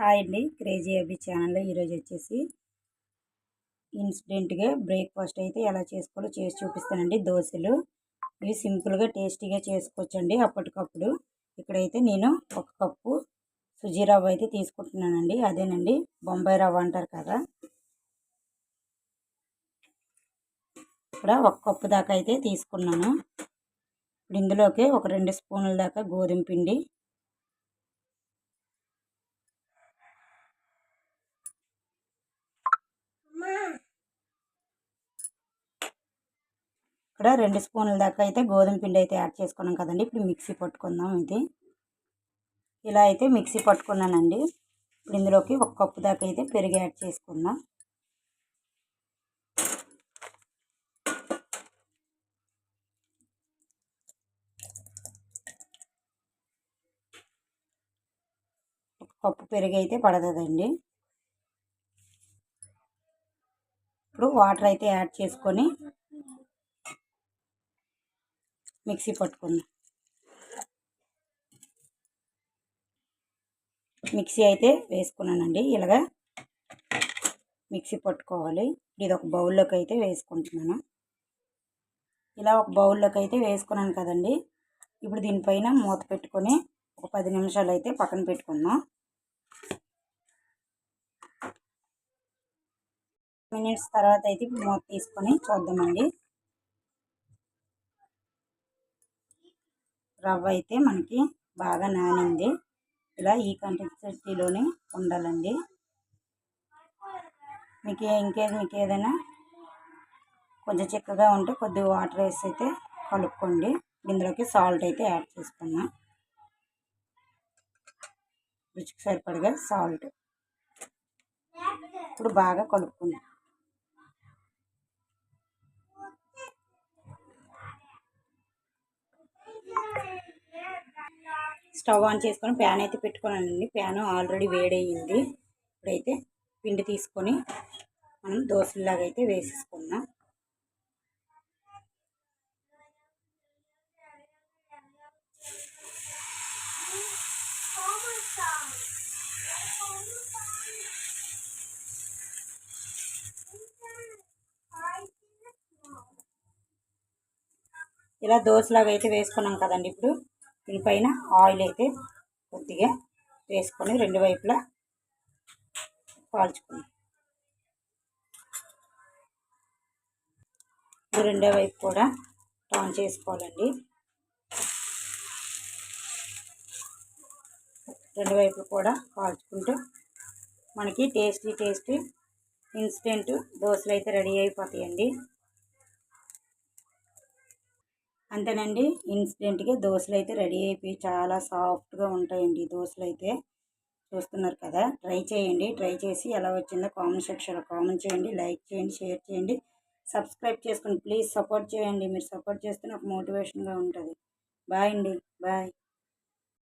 Hi అండి. Crazy అబీ ఛానల్లో ఈరోజు వచ్చేసి ఇన్స్టెంట్గా బ్రేక్ఫాస్ట్ అయితే ఎలా చేసుకోవాలో చేసి చూపిస్తానండి. దోశలు ఇవి సింపుల్గా టేస్టీగా చేసుకోవచ్చండి అప్పటికప్పుడు. ఇక్కడైతే నేను ఒక కప్పు సుజీ రవ్వ అయితే తీసుకుంటున్నానండి. అదేనండి బొంబాయి రవ్వ అంటారు కదా. ఇక్కడ ఒక కప్పు దాకా అయితే తీసుకున్నాను. ఇప్పుడు ఇందులోకి ఒక రెండు స్పూన్ల దాకా గోధుమ పిండి ఇక్కడ రెండు స్పూన్ల దాకా అయితే గోధుమ పిండి అయితే యాడ్ చేసుకున్నాం కదండి. ఇప్పుడు మిక్సీ పట్టుకుందాం ఇది. ఇలా అయితే మిక్సీ పట్టుకున్నానండి. ఇప్పుడు ఇందులోకి ఒక కప్పు దాకా అయితే పెరుగు యాడ్ చేసుకుందాం. ఒక కప్పు పెరుగు అయితే పడుతుందండి. ఇప్పుడు వాటర్ అయితే యాడ్ చేసుకొని మిక్సీ పట్టుకుందాం. మిక్సీ అయితే వేసుకున్నానండి. ఇలాగా మిక్సీ పట్టుకోవాలి. ఇది ఒక బౌల్లోకి అయితే వేసుకుంటున్నాను. ఇలా ఒక బౌల్లోకి అయితే వేసుకున్నాను కదండి. ఇప్పుడు దీనిపైన మూత పెట్టుకొని ఒక పది నిమిషాలు అయితే పక్కన పెట్టుకుందాం. మినిట్స్ తర్వాత అయితే ఇప్పుడు మూత తీసుకొని చూద్దామండి. రవ్వ అయితే మనకి బాగా నానింది. ఇలా ఈ కన్సిస్టెన్సీలోనే ఉండాలండి. మీకు ఇంకేది మీకు ఏదైనా కొంచెం చిక్కగా ఉంటే కొద్దిగా వాటర్ వేసి అయితే కలుపుకోండి. ఇందులోకి సాల్ట్ అయితే యాడ్ చేసుకున్నాం రుచికి సరిపడగా సాల్ట్. ఇప్పుడు బాగా కలుపుకుందాం. స్టవ్ ఆన్ చేసుకొని ప్యాన్ అయితే పెట్టుకున్నానండి. ప్యాన్ ఆల్రెడీ వేడయ్యింది. ఇప్పుడైతే పిండి తీసుకొని మనం దోశలాగా అయితే వేసేసుకుందాం. ఇలా దోశలాగా అయితే వేసుకున్నాం కదండి ఇప్పుడు. దీనిపైన ఆయిల్ అయితే కొద్దిగా వేసుకొని రెండు వైపులా కాల్చుకుందాం. రెండో వైపు కూడా టర్న్ చేసుకోవాలండి. రెండు వైపులు కూడా కాల్చుకుంటూ మనకి టేస్టీ టేస్టీ ఇన్స్టెంట్ దోశలు అయితే రెడీ అయిపోతాయండి. అంతేనండి. ఇన్స్టెంట్గా దోశలు అయితే రెడీ అయిపోయి చాలా సాఫ్ట్గా ఉంటాయండి దోశలు అయితే చూస్తున్నారు కదా. ట్రై చేయండి. ట్రై చేసి ఎలా వచ్చిందో కామెంట్ సెక్షన్లో కామెంట్ చేయండి. లైక్ చేయండి. షేర్ చేయండి. సబ్స్క్రైబ్ చేసుకోండి. ప్లీజ్ సపోర్ట్ చేయండి. మీరు సపోర్ట్ చేస్తే నాకు మోటివేషన్గా ఉంటుంది. బాయ్ అండి. బాయ్.